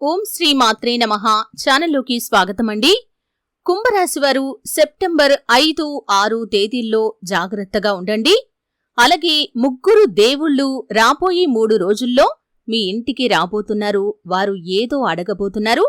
ఓం శ్రీ మాత్రే నమ. ఛానల్లోకి స్వాగతం అండి కుంభరాశి వారు సెప్టెంబర్ ఐదు ఆరు తేదీల్లో జాగ్రత్తగా ఉండండి. అలాగే ముగ్గురు దేవుళ్ళు రాబోయే మూడు రోజుల్లో మీ ఇంటికి రాబోతున్నారు. వారు ఏదో అడగబోతున్నారు.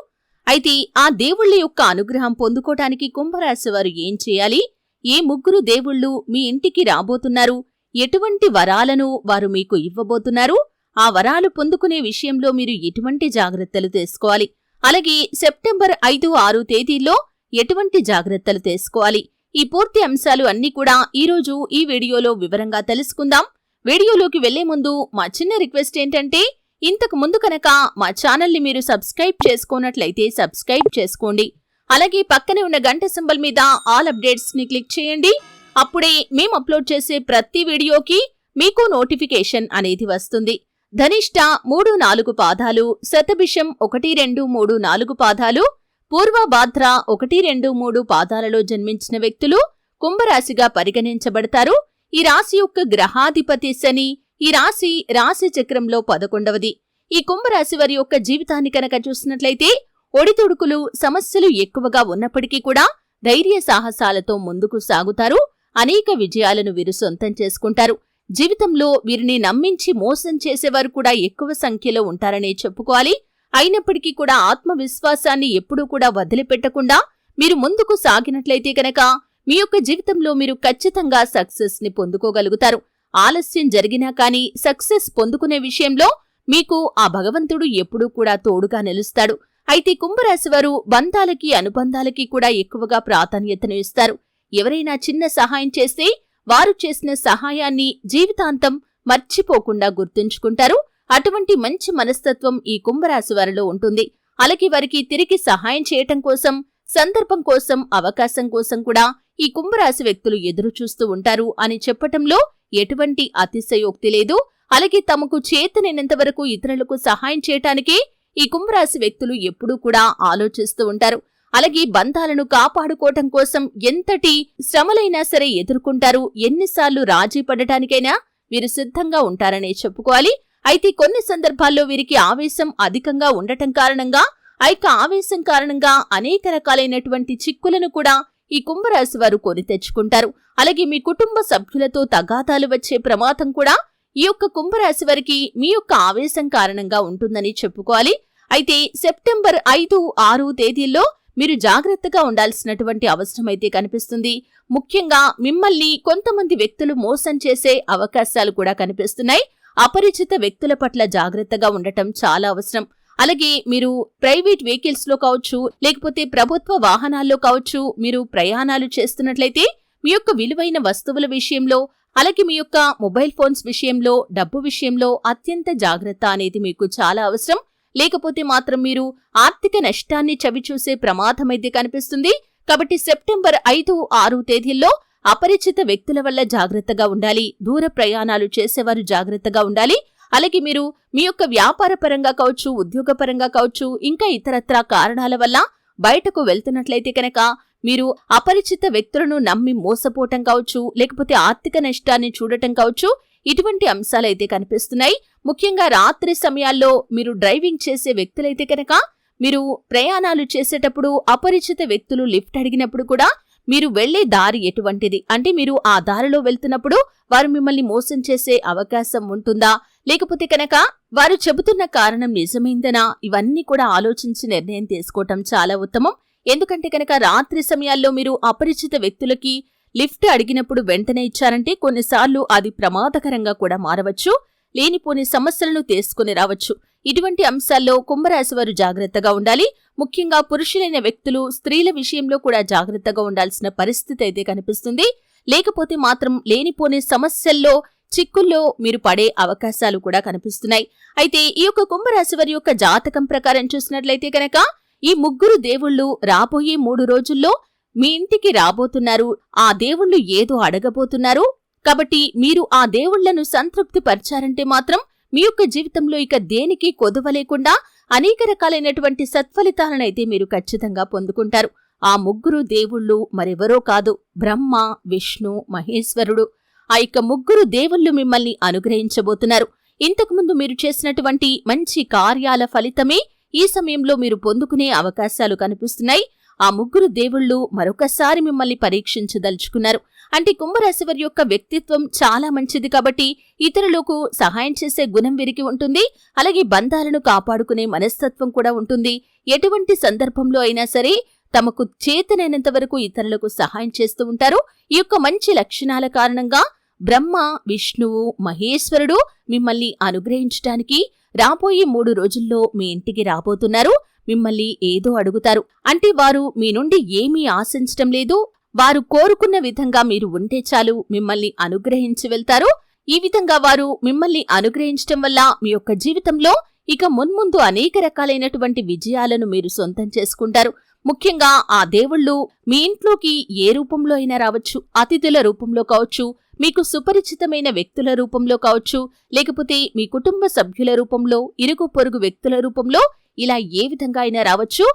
అయితే ఆ దేవుళ్ళ యొక్క అనుగ్రహం పొందుకోటానికి కుంభరాశి వారు ఏం చేయాలి? ఏ ముగ్గురు దేవుళ్ళు మీ ఇంటికి రాబోతున్నారు? ఎటువంటి వరాలను వారు మీకు ఇవ్వబోతున్నారు? ఆ వరాలు పొందుకునే విషయంలో మీరు ఎటువంటి జాగ్రత్తలు తీసుకోవాలి? అలాగే సెప్టెంబర్ ఐదు ఆరు తేదీల్లో ఎటువంటి జాగ్రత్తలు తీసుకోవాలి? ఈ పూర్తి అంశాలు అన్నీ కూడా ఈరోజు ఈ వీడియోలో వివరంగా తెలుసుకుందాం. వీడియోలోకి వెళ్ళే ముందు మా చిన్న రిక్వెస్ట్ ఏంటంటే ఇంతకు ముందు కనుక మా ఛానల్ని మీరు సబ్స్క్రైబ్ చేసుకున్నట్లయితే సబ్స్క్రైబ్ చేసుకోండి. అలాగే పక్కనే ఉన్న గంట సింబల్ మీద ఆల్ అప్డేట్స్ని క్లిక్ చేయండి. అప్పుడే మేము అప్లోడ్ చేసే ప్రతి వీడియోకి మీకు నోటిఫికేషన్ అనేది వస్తుంది. ధనిష్ట మూడు నాలుగు పాదాలు శతభిషం ఒకటి రెండు మూడు నాలుగు పాదాలు పూర్వభాద్ర ఒకటి రెండు మూడు పాదాలలో జన్మించిన వ్యక్తులు కుంభరాశిగా పరిగణించబడతారు. ఈ రాశి యొక్క గ్రహాధిపతి శని ఈ రాశి రాశి చక్రంలో పదకొండవది. ఈ కుంభరాశి వారి యొక్క జీవితాన్ని కనుక చూసినట్లయితే ఒడిదుడుకులు సమస్యలు ఎక్కువగా ఉన్నప్పటికీ కూడా ధైర్య సాహసాలతో ముందుకు సాగుతారు. అనేక విజయాలను వీరు సొంతం చేసుకుంటారు. జీవితంలో వీరిని నమ్మించి మోసం చేసేవారు కూడా ఎక్కువ సంఖ్యలో ఉంటారనే చెప్పుకోవాలి. అయినప్పటికీ కూడా ఆత్మవిశ్వాసాన్ని ఎప్పుడూ కూడా వదిలిపెట్టకుండా మీరు ముందుకు సాగినట్లయితే కనుక మీ యొక్క జీవితంలో మీరు ఖచ్చితంగా సక్సెస్ని పొందుకోగలుగుతారు. ఆలస్యం జరిగినా కానీ సక్సెస్ పొందుకునే విషయంలో మీకు ఆ భగవంతుడు ఎప్పుడూ కూడా తోడుగా నిలుస్తాడు. అయితే కుంభరాశి వారు బంధాలకి అనుబంధాలకి కూడా ఎక్కువగా ప్రాధాన్యతను ఇస్తారు. ఎవరైనా చిన్న సహాయం చేస్తే వారు చేసిన సహాయాన్ని జీవితాంతం మర్చిపోకుండా గుర్తుంచుకుంటారు. అటువంటి మంచి మనస్తత్వం ఈ కుంభరాశి వారిలో ఉంటుంది. అలాగే వారికి తిరిగి సహాయం చేయటం కోసం సందర్భం కోసం అవకాశం కోసం కూడా ఈ కుంభరాశి వ్యక్తులు ఎదురు చూస్తూ ఉంటారు అని చెప్పటంలో ఎటువంటి అతిశయోక్తి లేదు. అలాగే తమకు చేతనైనంత వరకు ఇతరులకు సహాయం చేయటానికే ఈ కుంభరాశి వ్యక్తులు ఎప్పుడూ కూడా ఆలోచిస్తూ ఉంటారు. అలాగే బంధాలను కాపాడుకోవటం కోసం ఎంతటి శ్రమలైనా సరే ఎదుర్కొంటారు ఎన్నిసార్లు రాజీ పడటానికైనా వీరు సిద్ధంగా ఉంటారనే చెప్పుకోవాలి. అయితే కొన్ని సందర్భాల్లో వీరికి ఆవేశం అధికంగా ఉండటం కారణంగా ఐక ఆవేశం కారణంగా అనేక రకాలైనటువంటి చిక్కులను కూడా ఈ కుంభరాశి వారు కొని తెచ్చుకుంటారు. అలాగే మీ కుటుంబ సభ్యులతో తగాదాలు వచ్చే ప్రమాదం కూడా ఈ యొక్క కుంభరాశి వారికి మీ యొక్క ఆవేశం కారణంగా ఉంటుందని చెప్పుకోవాలి. అయితే సెప్టెంబర్ ఐదు ఆరు తేదీల్లో మీరు జాగ్రత్తగా ఉండాల్సినటువంటి అవసరమైతే కనిపిస్తుంది. ముఖ్యంగా మిమ్మల్ని కొంతమంది వ్యక్తులు మోసం చేసే అవకాశాలు కూడా కనిపిస్తున్నాయి. అపరిచిత వ్యక్తుల పట్ల జాగ్రత్తగా ఉండటం చాలా అవసరం. అలాగే మీరు ప్రైవేట్ వెహికల్స్లో కావచ్చు లేకపోతే ప్రభుత్వ వాహనాల్లో కావచ్చు మీరు ప్రయాణాలు చేస్తున్నట్లయితే మీ యొక్క విలువైన వస్తువుల విషయంలో అలాగే మీ యొక్క మొబైల్ ఫోన్స్ విషయంలో డబ్బు విషయంలో అత్యంత జాగ్రత్త అనేది మీకు చాలా అవసరం. లేకపోతే మాత్రం మీరు ఆర్థిక నష్టాన్ని చవిచూసే ప్రమాదమైతే కనిపిస్తుంది. కాబట్టి సెప్టెంబర్ ఐదు ఆరు తేదీల్లో అపరిచిత వ్యక్తుల వల్ల జాగ్రత్తగా ఉండాలి. దూర ప్రయాణాలు చేసేవారు జాగ్రత్తగా ఉండాలి. అలాగే మీరు మీ యొక్క వ్యాపార పరంగా కావచ్చు ఉద్యోగపరంగా కావచ్చు ఇంకా ఇతరత్రా కారణాల వల్ల బయటకు వెళ్తున్నట్లయితే కనుక మీరు అపరిచిత వ్యక్తులను నమ్మి మోసపోవటం కావచ్చు లేకపోతే ఆర్థిక నష్టాన్ని చూడటం కావచ్చు ఇటువంటి అంశాలైతే కనిపిస్తున్నాయి. ముఖ్యంగా రాత్రి సమయాల్లో మీరు డ్రైవింగ్ చేసే వ్యక్తులైతే కనుక మీరు ప్రయాణాలు చేసేటప్పుడు అపరిచిత వ్యక్తులు లిఫ్ట్ అడిగినప్పుడు కూడా మీరు వెళ్ళే దారి ఎటువంటిది? అంటే మీరు ఆ దారిలో వెళ్తున్నప్పుడు వారు మిమ్మల్ని మోసం చేసే అవకాశం ఉంటుందా? లేకపోతే కనుక వారు చెబుతున్న కారణం నిజమైందనా? ఇవన్నీ కూడా ఆలోచించి నిర్ణయం తీసుకోవటం చాలా ఉత్తమం. ఎందుకంటే కనుక రాత్రి సమయాల్లో మీరు అపరిచిత వ్యక్తులకి లిఫ్ట్ అడిగినప్పుడు వెంటనే ఇచ్చారంటే కొన్నిసార్లు అది ప్రమాదకరంగా కూడా మారవచ్చు లేనిపోని సమస్యలను తీసుకుని రావచ్చు. ఇటువంటి అంశాల్లో కుంభరాశివారు జాగ్రత్తగా ఉండాలి. ముఖ్యంగా పురుషులైన వ్యక్తులు స్త్రీల విషయంలో కూడా జాగ్రత్తగా ఉండాల్సిన పరిస్థితి అయితే కనిపిస్తుంది. లేకపోతే మాత్రం లేనిపోని సమస్యల్లో చిక్కుల్లో మీరు పడే అవకాశాలు కూడా కనిపిస్తున్నాయి. అయితే ఈ యొక్క కుంభరాశి వారి యొక్క జాతకం ప్రకారం చూసినట్లయితే కనుక ఈ ముగ్గురు దేవుళ్ళు రాబోయే మూడు రోజుల్లో మీ ఇంటికి రాబోతున్నారు ఆ దేవుళ్ళు ఏదో అడగబోతున్నారు. కాబట్టి మీరు ఆ దేవుళ్ళను సంతృప్తి పరిచారంటే మాత్రం మీ యొక్క జీవితంలో ఇక దేనికి కొదవ లేకుండా అనేక రకాలైనటువంటి సత్ఫలితాలనైతే మీరు ఖచ్చితంగా పొందుకుంటారు. ఆ ముగ్గురు దేవుళ్ళు మరెవరో కాదు బ్రహ్మ విష్ణు మహేశ్వరుడు. ఆ యొక్క ముగ్గురు దేవుళ్ళు మిమ్మల్ని అనుగ్రహించబోతున్నారు. ఇంతకుముందు మీరు చేసినటువంటి మంచి కార్యాల ఫలితమే ఈ సమయంలో మీరు పొందుకునే అవకాశాలు కనిపిస్తున్నాయి. ఆ ముగ్గురు దేవుళ్ళు మరొకసారి మిమ్మల్ని పరీక్షించదలుచుకున్నారు. అంటే కుంభరాశి వారి యొక్క వ్యక్తిత్వం చాలా మంచిది కాబట్టి ఇతరులకు సహాయం చేసే గుణం వీరికి ఉంటుంది. అలాగే బంధాలను కాపాడుకునే మనస్తత్వం కూడా ఉంటుంది. ఎటువంటి సందర్భంలో అయినా సరే తమకు చేతనైనంత వరకు ఇతరులకు సహాయం చేస్తూ ఉంటారు. ఈ యొక్క మంచి లక్షణాల కారణంగా బ్రహ్మ విష్ణువు మహేశ్వరుడు మిమ్మల్ని అనుగ్రహించటానికి రాబోయే మూడు రోజుల్లో మీ ఇంటికి రాబోతున్నారు. మిమ్మల్ని ఏదో అడుగుతారు. అంటే వారు మీ నుండి ఏమీ ఆశించటం లేదు. వారు కోరుకున్న విధంగా మీరు ఉంటే చాలు మిమ్మల్ని అనుగ్రహించి వెళ్తారు. ఈ విధంగా వారు మిమ్మల్ని అనుగ్రహించటం వల్ల మీ యొక్క జీవితంలో ఇక మున్ముందు అనేక రకాలైనటువంటి విజయాలను మీరు సొంతం చేసుకుంటారు. ముఖ్యంగా ఆ దేవుళ్ళు మీ ఇంట్లోకి ఏ రూపంలో అయినా రావచ్చు అతిథుల రూపంలో కావచ్చు మీకు సుపరిచితమైన వ్యక్తుల రూపంలో కావచ్చు లేకపోతే మీ కుటుంబ సభ్యుల రూపంలో ఇరుగు పొరుగు వ్యక్తుల రూపంలో ఇలా ఏ విధంగా అయినా రావచ్చు.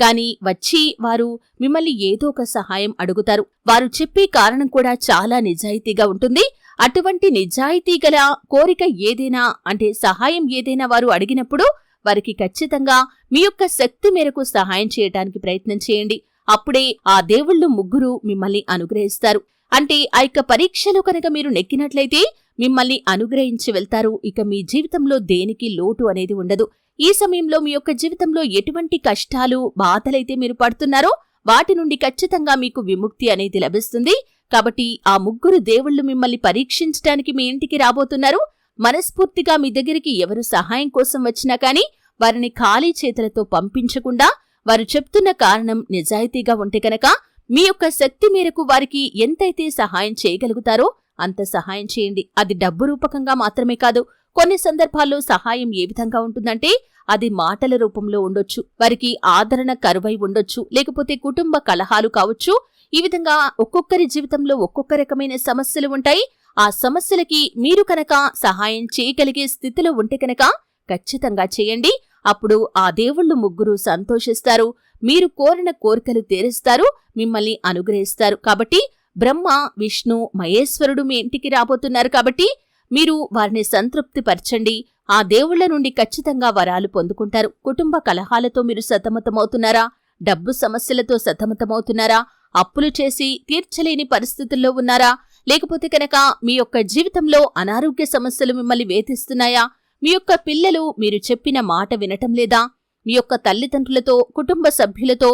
కానీ వచ్చి వారు మిమ్మల్ని ఏదో ఒక సహాయం అడుగుతారు. వారు చెప్పే కారణం కూడా చాలా నిజాయితీగా ఉంటుంది. అటువంటి నిజాయితీ గల కోరిక ఏదైనా అంటే సహాయం ఏదైనా వారు అడిగినప్పుడు వారికి ఖచ్చితంగా మీ యొక్క శక్తి మేరకు సహాయం చేయటానికి ప్రయత్నం చేయండి. అప్పుడే ఆ దేవుళ్ళు ముగ్గురు మిమ్మల్ని అనుగ్రహిస్తారు. అంటే ఆ యొక్క పరీక్షలో కనుక మీరు నెక్కినట్లయితే మిమ్మల్ని అనుగ్రహించి వెళ్తారు. ఇక మీ జీవితంలో దేనికి లోటు అనేది ఉండదు. ఈ సమయంలో మీ యొక్క జీవితంలో ఎటువంటి కష్టాలు బాధలైతే మీరు పడుతున్నారో వాటి నుండి ఖచ్చితంగా మీకు విముక్తి అనేది లభిస్తుంది. కాబట్టి ఆ ముగ్గురు దేవుళ్ళు మిమ్మల్ని పరీక్షించడానికి మీ ఇంటికి రాబోతున్నారు. మనస్ఫూర్తిగా మీ దగ్గరికి ఎవరు సహాయం కోసం వచ్చినా కానీ వారిని ఖాళీ చేతులతో పంపించకుండా వారు చెప్తున్న కారణం నిజాయితీగా ఉంటే కనుక మీ యొక్క శక్తి మేరకు వారికి ఎంతైతే సహాయం చేయగలుగుతారో అంత సహాయం చేయండి. అది డబ్బు రూపకంగా మాత్రమే కాదు కొన్ని సందర్భాల్లో సహాయం ఏ విధంగా ఉంటుందంటే అది మాటల రూపంలో ఉండొచ్చు వారికి ఆదరణ కరువై ఉండొచ్చు లేకపోతే కుటుంబ కలహాలు కావచ్చు. ఈ విధంగా ఒక్కొక్కరి జీవితంలో ఒక్కొక్క రకమైన సమస్యలు ఉంటాయి. ఆ సమస్యలకి మీరు కనుక సహాయం చేయగలిగే స్థితిలో ఉంటే కనుక ఖచ్చితంగా చేయండి. అప్పుడు ఆ దేవుళ్ళు ముగ్గురు సంతోషిస్తారు. మీరు కోరిన కోరికలు తీరుస్తారు. మిమ్మల్ని అనుగ్రహిస్తారు. కాబట్టి బ్రహ్మ విష్ణు మహేశ్వరుడు మీ ఇంటికి రాబోతున్నారు. కాబట్టి మీరు వారిని సంతృప్తిపరచండి. ఆ దేవుళ్ళ నుండి ఖచ్చితంగా వరాలు పొందుకుంటారు. కుటుంబ కలహాలతో మీరు సతమతమవుతున్నారా? డబ్బు సమస్యలతో సతమతమవుతున్నారా? అప్పులు చేసి తీర్చలేని పరిస్థితుల్లో ఉన్నారా? లేకపోతే కనుక మీ యొక్క జీవితంలో అనారోగ్య సమస్యలు మిమ్మల్ని వేధిస్తున్నాయా? మీ యొక్క పిల్లలు మీరు చెప్పిన మాట వినటం లేదా? మీ యొక్క తల్లిదండ్రులతో కుటుంబ సభ్యులతో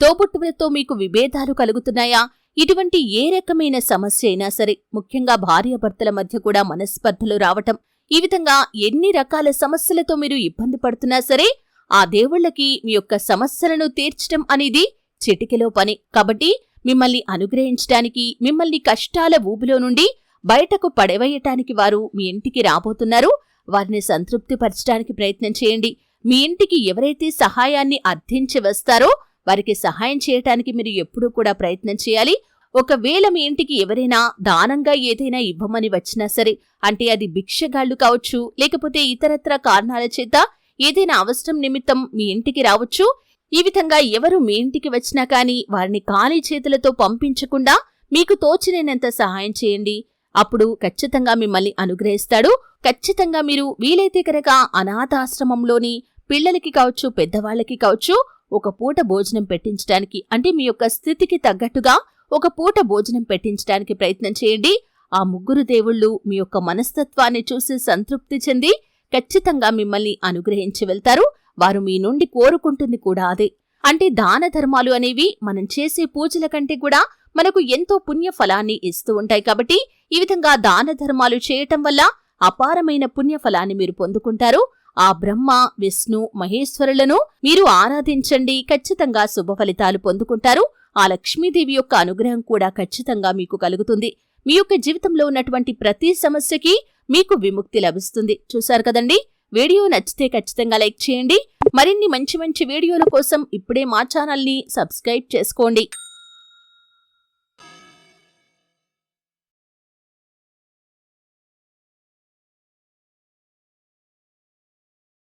తోబుట్టువులతో మీకు విభేదాలు కలుగుతున్నాయా? ఇటువంటి ఏ రకమైన సమస్య అయినా సరే ముఖ్యంగా భార్యాభర్తల మధ్య కూడా మనస్పర్ధలు రావటం ఈ విధంగా ఎన్ని రకాల సమస్యలతో మీరు ఇబ్బంది పడుతున్నా సరే ఆ దేవుళ్ళకి మీ యొక్క సమస్యలను తీర్చటం అనేది చిటికెలో పని. కాబట్టి మిమ్మల్ని అనుగ్రహించటానికి మిమ్మల్ని కష్టాల ఊబిలో నుండి బయటకు పడవేయటానికి వారు మీ ఇంటికి రాబోతున్నారు. వారిని సంతృప్తిపరచడానికి ప్రయత్నం చేయండి. మీ ఇంటికి ఎవరైతే సహాయాన్ని అర్థించి వస్తారో వారికి సహాయం చేయటానికి మీరు ఎప్పుడూ కూడా ప్రయత్నం చేయాలి. ఒకవేళ మీ ఇంటికి ఎవరైనా దానంగా ఏదైనా ఇవ్వమని వచ్చినా సరే అంటే అది భిక్షగాళ్ళు కావచ్చు లేకపోతే ఇతరత్ర కారణాల చేత ఏదైనా అవసరం నిమిత్తం మీ ఇంటికి రావచ్చు. ఈ విధంగా ఎవరు మీ ఇంటికి వచ్చినా కానీ వారిని ఖాళీ చేతులతో పంపించకుండా మీకు తోచినంత సహాయం చేయండి. అప్పుడు ఖచ్చితంగా మిమ్మల్ని అనుగ్రహిస్తాడు. ఖచ్చితంగా మీరు వీలైతే కనుక అనాథాశ్రమంలోని పిల్లలకి కావచ్చు పెద్దవాళ్ళకి కావచ్చు ఒక పూట భోజనం పెట్టించడానికి అంటే మీ యొక్క స్థితికి తగ్గట్టుగా ఒక పూట భోజనం పెట్టించడానికి ప్రయత్నం చేయండి. ఆ ముగ్గురు దేవుళ్ళు మీ యొక్క మనస్తత్వాన్ని చూసి సంతృప్తి చెంది ఖచ్చితంగా మిమ్మల్ని అనుగ్రహించి వెళ్తారు. వారు మీ నుండి కోరుకుంటుంది కూడా అదే. అంటే దాన ధర్మాలు అనేవి మనం చేసే పూజల కంటే కూడా మనకు ఎంతో పుణ్య ఫలాన్ని ఇస్తూ ఉంటాయి కాబట్టి ఈ విధంగా దాన ధర్మాలు చేయటం వల్ల అపారమైన పుణ్య ఫలాన్ని మీరు పొందుకుంటారు. ఆ బ్రహ్మ విష్ణు మహేశ్వరులను మీరు ఆరాధించండి. ఖచ్చితంగా శుభ ఫలితాలు పొందుకుంటారు. ఆ లక్ష్మీదేవి యొక్క అనుగ్రహం కూడా ఖచ్చితంగా మీకు కలుగుతుంది. మీ యొక్క జీవితంలో ఉన్నటువంటి ప్రతి సమస్యకి మీకు విముక్తి లభిస్తుంది. చూశారు కదండి? వీడియో నచ్చితే ఖచ్చితంగా లైక్ చేయండి. మరిన్ని మంచి మంచి వీడియోల కోసం ఇప్పుడే మా ఛానల్ని సబ్స్క్రైబ్ చేసుకోండి.